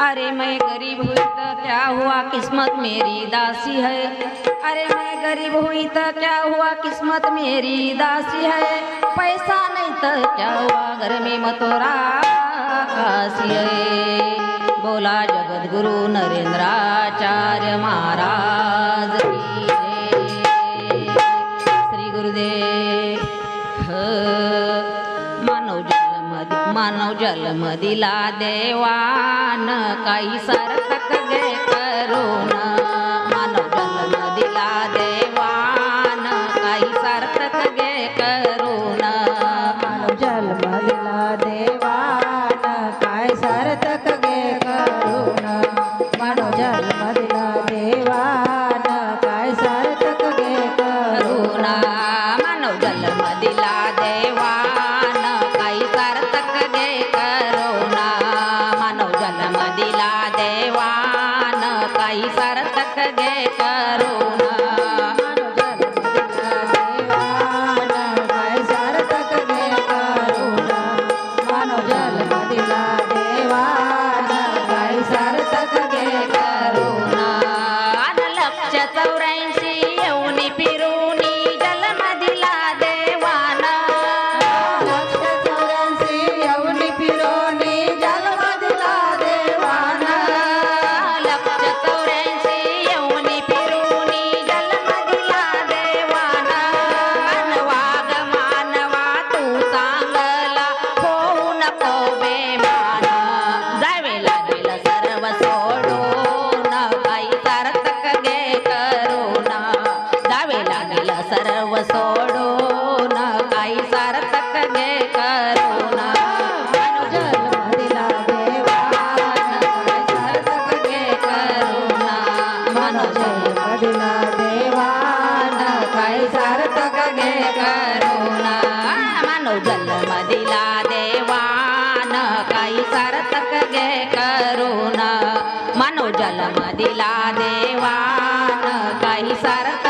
अरे मैं गरीब हुई तो क्या हुआ? किस्मत मेरी दासी है। अरे मैं गरीब हुई तो क्या हुआ? किस्मत मेरी दासी है। पैसा नहीं तो क्या हुआ? घर में मतोरा काशी है। बोला जगत गुरु नरेंद्राचार्य महाराज की। मानव जन्म दिला देवान काही सार्थक दे करून. मानव जन्म दिला देवान काही सार्थक गे करून. मानव जन्म दिला देवान काय सार्थक गे करून. मानव जन्म दिला देवान काय सार्थक गे करून. मानव जन्म दिला भगवान जय करुणा देवान काय सार्थक घे करुणा मानव जन्म दिला देवान काही सार्थक घे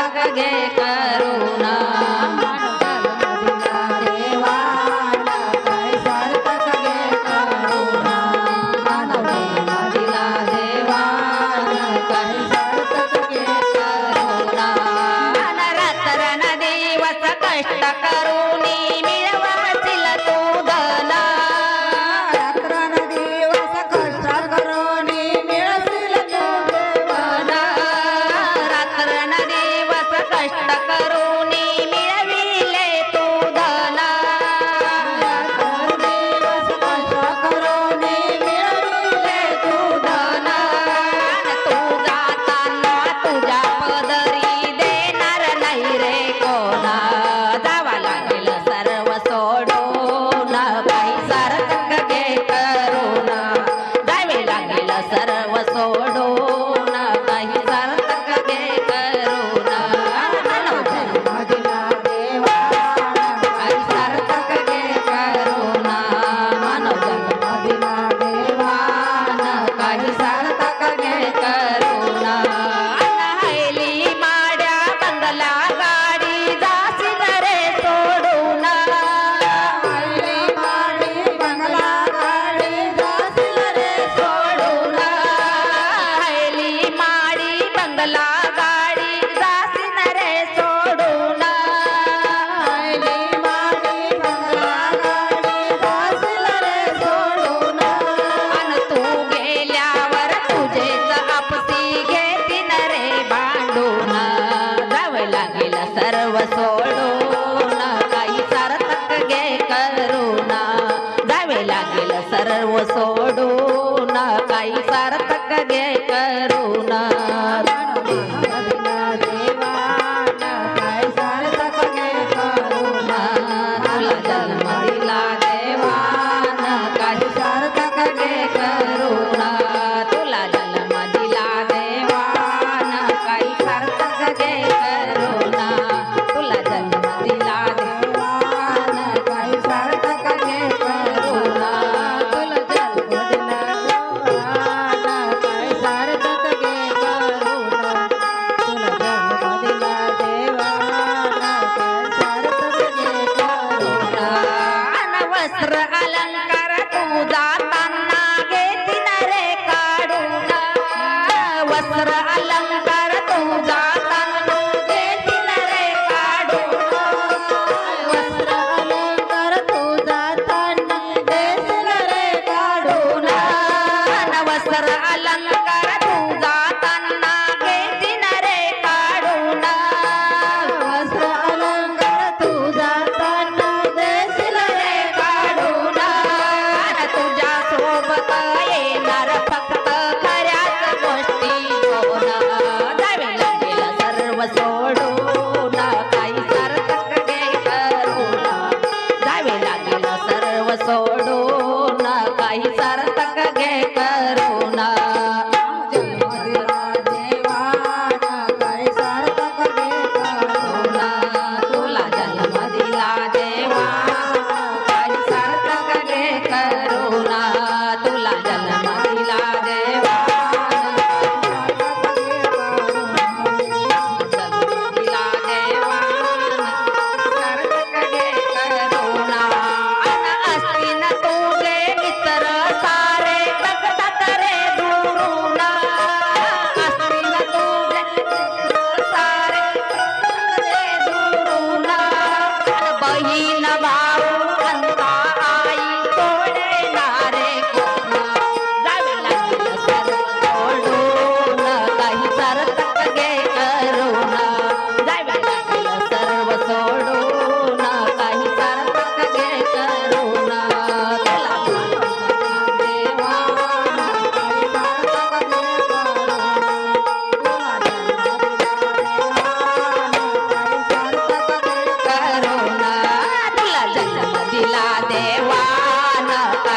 Terang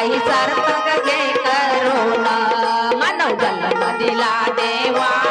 आई सार्थक घे करुणा. मानव दिला देवा.